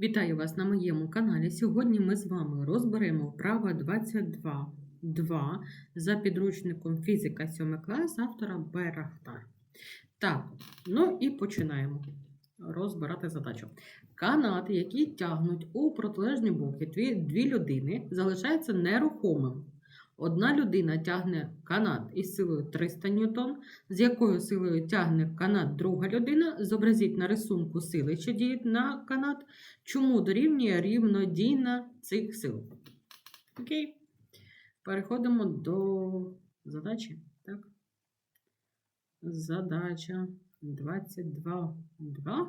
Вітаю вас на моєму каналі. Сьогодні ми з вами розберемо вправо 22.2 за підручником фізика 7 клас автора Берахтар. Так, ну і починаємо розбирати задачу. Канат, які тягнуть у протилежні боки дві, людини, залишається нерухомим. Одна людина тягне канат із силою 300 ньютон, з якою силою тягне канат друга людина. Зобразіть на рисунку сили, що діють на канат, чому дорівнює рівнодійна цих сил. Окей. Переходимо до задачі. Так. Задача 22.2.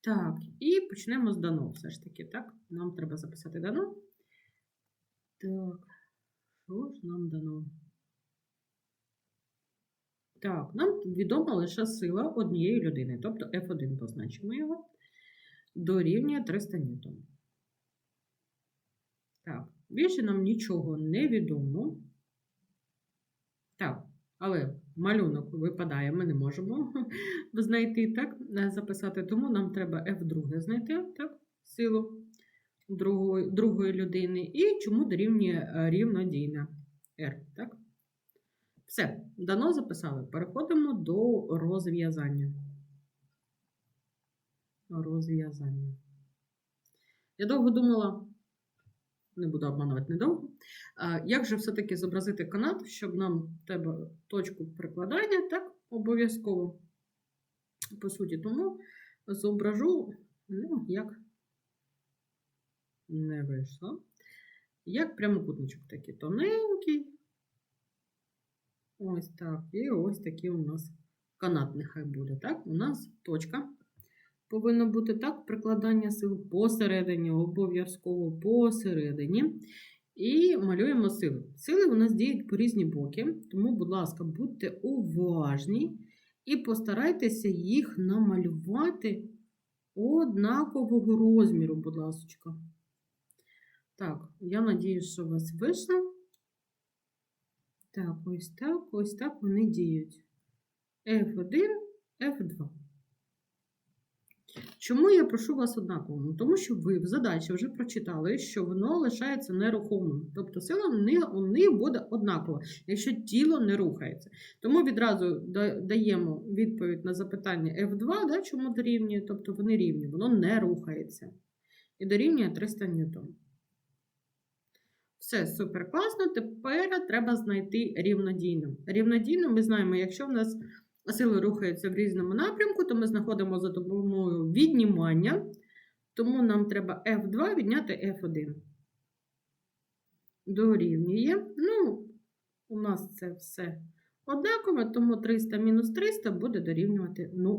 Так, і почнемо з дано. Все ж таки, так? Нам треба записати дано. Так. Що ж нам дано? Так, нам відома лише сила однієї людини, тобто F1 позначимо його, дорівнює 300 ньютон. Так, більше нам нічого не відомо. Так, але малюнок випадає, ми не можемо знайти, так, записати, тому нам треба F2 знайти, так, силу другої, другої людини. І чому дорівнює е, рівнодійна R. Так? Все, дано записали. Переходимо до розв'язання. Розв'язання. Я довго думала, не буду обманувати недовго, як же все-таки зобразити канат, щоб нам треба точку прикладання, так, обов'язково. По суті, тому зображу, ну, як не вийшло. Як прямокутничок такий тоненький. Ось так. І ось такий у нас канат нехай буде. Так, у нас точка повинна бути так, прикладання сил посередині, обов'язково посередині. І малюємо сили. Сили у нас діють по різні боки, тому, будь ласка, будьте уважні і постарайтеся їх намалювати однакового розміру, будь ласка. Так, я надіюсь, що у вас вийшло. Так, ось так, ось так вони діють. F1, F2. Чому я прошу вас однаково? Ну, Тому що ви в задачі вже прочитали, що воно лишається нерухомим. Тобто сила у них буде однакова, якщо тіло не рухається. Тому відразу даємо відповідь на запитання F2, да, чому дорівнює, тобто вони рівні, воно не рухається. І дорівнює 300 ньютон. Все супер класно. Тепер треба знайти рівнодійну. Рівнодійну ми знаємо, якщо в нас сили рухаються в різному напрямку, то ми знаходимо за допомогою віднімання. Тому нам треба F2 відняти F1. Дорівнює. Ну, у нас це все однаково, тому 300 мінус 300 буде дорівнювати 0.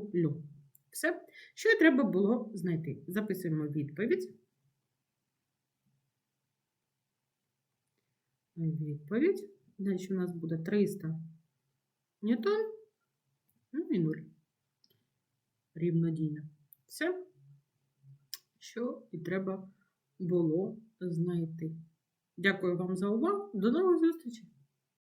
Все, що треба було знайти. Записуємо відповідь. Відповідь. Далі у нас буде 300 ньютон, ну і 0. Рівнодійно. Все, що і треба було знайти. Дякую вам за увагу. До нових зустрічей!